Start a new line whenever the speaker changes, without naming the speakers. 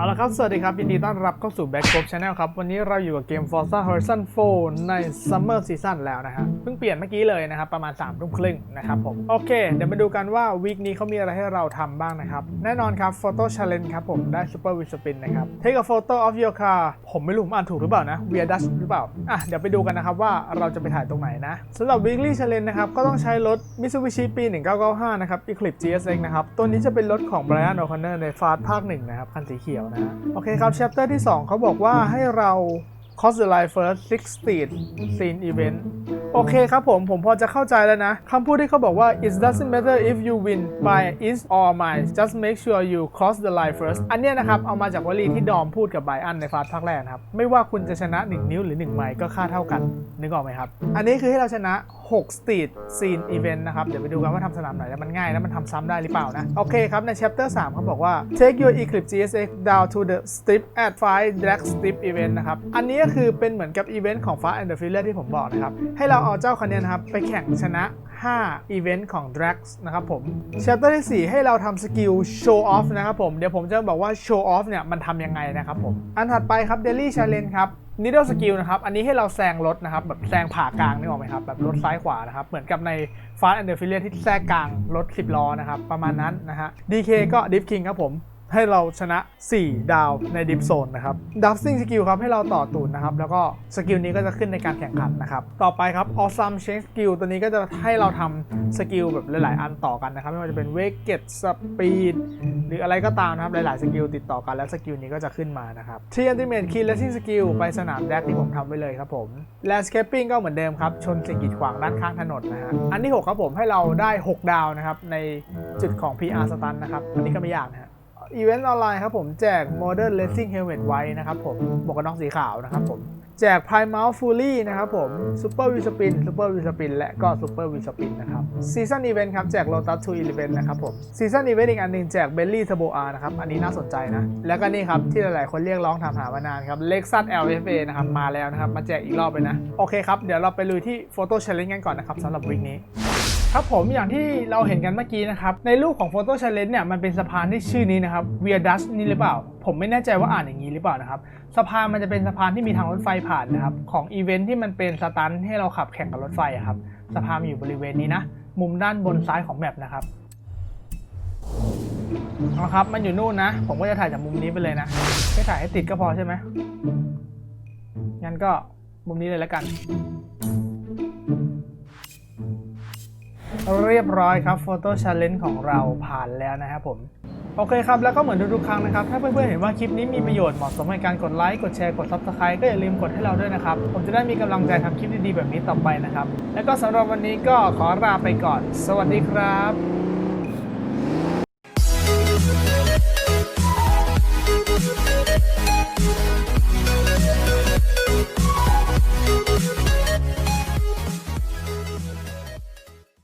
เอาละครับ สวัสดีครับ ยินดีต้อนรับเข้าสู่ Back c o p Channel ครับ วันนี้เราอยู่กับเกม Forza Horizon 4 ใน Summer Season แล้วนะฮะ เพิ่งเปลี่ยนเมื่อกี้เลยนะครับ ประมาณ3ามทุ่มครึ่งนะครับผม โอเค เดี๋ยวมาดูกันว่าวีคนี้เขามีอะไรให้เราทำบ้างนะครับ แน่นอนครับ Photo Challenge ครับผม ได้ Super w i s p i n นะครับ Take a photo of your car ผมไม่รู้ผมอ่านถูกหรือเปล่านะ Via Dutch หรือเปล่า อะ เดี๋ยวไปดูกันนะครับว่าเราจะไปถ่ายตรงไหนนะสำหรับ Weekly Challenge นะครับ ก็ต้องใช้รถ Mitsubishi ปี 1995 นะครับ Eclipse GSX นะครับ ตัวนี้จะเป็นรถของ Brian O'Connor ในฟาสภาคหนึ่งนะครับคันสีเขียวนะฮะโอเคครับ chapter ที่ 2 เขาบอกว่าให้เรา cost the line first six street scene event โอเคครับผม ผมพอจะเข้าใจแล้วนะคำพูดที่เขาบอกว่า it doesn't matter if you win by is or mine just make sure you cross the line first อันเนี้ยนะครับ เอามาจากวลีที่ดอมพูดกับไบอันในฟาสภาคแรกนะครับ ไม่ว่าคุณจะชนะ 1 นิ้วหรือ 1 ไมล์ก็ค่าเท่ากัน นึกออกไหมครับ อันนี้คือให้เราชนะ 6 street scene event นะครับ เดี๋ยวไปดูกันว่าทำสนามไหนแล้วมันง่าย แล้วมันทำซ้ำได้หรือเปล่านะ โอเคครับ ใน chapter 3เขาบอกว่า take your Eclipse GSX down to the strip at 5 drag strip event นะครับ อันนี้ก็คือเป็นเหมือนกับอีเวนต์ของ Fast and the Furious ที่ผมบอกนะครับ ให้เราเอาเจ้าคันเนี้ยนะครับ ไปแข่งชนะ 5 อีเวนต์ของ Drax นะครับผม chapter ที่ 4 ให้เราทำสกิล show off นะครับผม เดี๋ยวผมจะบอกว่า show off เนี่ย มันทำยังไงนะครับผม อันถัดไปครับ daily challenge ครับ needle skill นะครับ อันนี้ให้เราแซงรถนะครับ แบบแซงผ่ากลางนึกออกไหมครับ แบบรถซ้ายขวานะครับ เหมือนกับใน Fast and the Furious ที่แทรกกลางรถ 10 ล้อนะครับ ประมาณนั้นนะฮะ DK ก็ Deep King ครับผม ให้เราชนะ 4 ดาวในดิฟโซนนะครับดับซิ่งสกิลครับให้เราต่อตูนนะครับ แล้วก็สกิลนี้ก็จะขึ้นในการแข่งขันนะครับ ต่อไปครับ Awesome Change Skill ตัวนี้ก็จะให้เราทำสกิลแบบหลาย ๆ อันต่อกันนะครับ ไม่ว่าจะเป็น w a k e t Speed หรืออะไรก็ตามนะครับ หลาย ๆ สกิลติดต่อกันแล้วสกิลนี้ก็จะขึ้นมานะครับ t r i Ultimate Key Racing Skill ไปสนามแดกที่ผมทำไว้เลยครับผม Landscaping ก็เหมือนเดิมครับชนสิ่งกีดขวางด้านข้างถนนนะฮะอันที่ 6 ครับผมให้เราได้ 6 ดาวนะครับในจุดของ PR Stun นะครับอันนี้ก็ไม่ยากนะฮะ อีเวนต์ออนไลน์ครับผมแจก Modern Racing Helmet ไว้นะครับผมหมวกกันน็อกสีขาวนะครับผม แจก Prime Mount Fully นะครับผม Super w i s p i n Super w i s p i n และก็ Super w i s p i n นะครับ Season Event ครับแจก Lotus 2 Event นะครับผม Season Event อีกอันหนึ่งแจก Bentley Turbo R นะครับ อันนี้น่าสนใจนะ แล้วก็นี่ครับที่หลายๆ คนเรียกร้องถามหามานานครับ Lexus LFA นะครับมาแล้วนะครับมาแจกอีกรอบเลยนะโอเคครับเดี๋ยวเราไปลุยที่ Photo Challenge กันก่อนนะครับสำหรับวีคนี้ ครับผมอย่างที่เราเห็นกันเมื่อกี้นะครับ ในรูปของ Photo Challenge เนี่ยมันเป็นสะพานที่ชื่อนี้นะครับ Via Dust นี่หรือเปล่า ผมไม่แน่ใจว่าอ่านอย่างนี้หรือเปล่านะครับสะพานมันจะเป็นสะพานที่มีทางรถไฟผ่านนะครับ ของอีเวนท์ที่มันเป็นสตันท์ให้เราขับแข่งกับรถไฟครับสะพานมันอยู่บริเวณนี้นะ มุมด้านบนซ้ายของแมปนะครับเอาครับมันอยู่นู่นนะ ผมก็จะถ่ายจากมุมนี้ไปเลยนะแค่ถ่ายให้ติดก็พอใช่ไหมงั้นก็มุมนี้เลยแล้วกัน เรียบร้อยครับ Photo Challenge ของเราผ่านแล้วนะครับผม โอเคครับ แล้วก็เหมือนทุกๆครั้งนะครับ ถ้าเพื่อนๆเห็นว่าคลิปนี้มีประโยชน์เหมาะสมในการกดไลค์ กดแชร์ กด Subscribe ก็อย่าลืมกดให้เราด้วยนะครับ ผมจะได้มีกำลังใจทำคลิปดีๆแบบนี้ต่อไปนะครับ แล้วก็สำหรับวันนี้ก็ขอลาไปก่อน สวัสดีครับ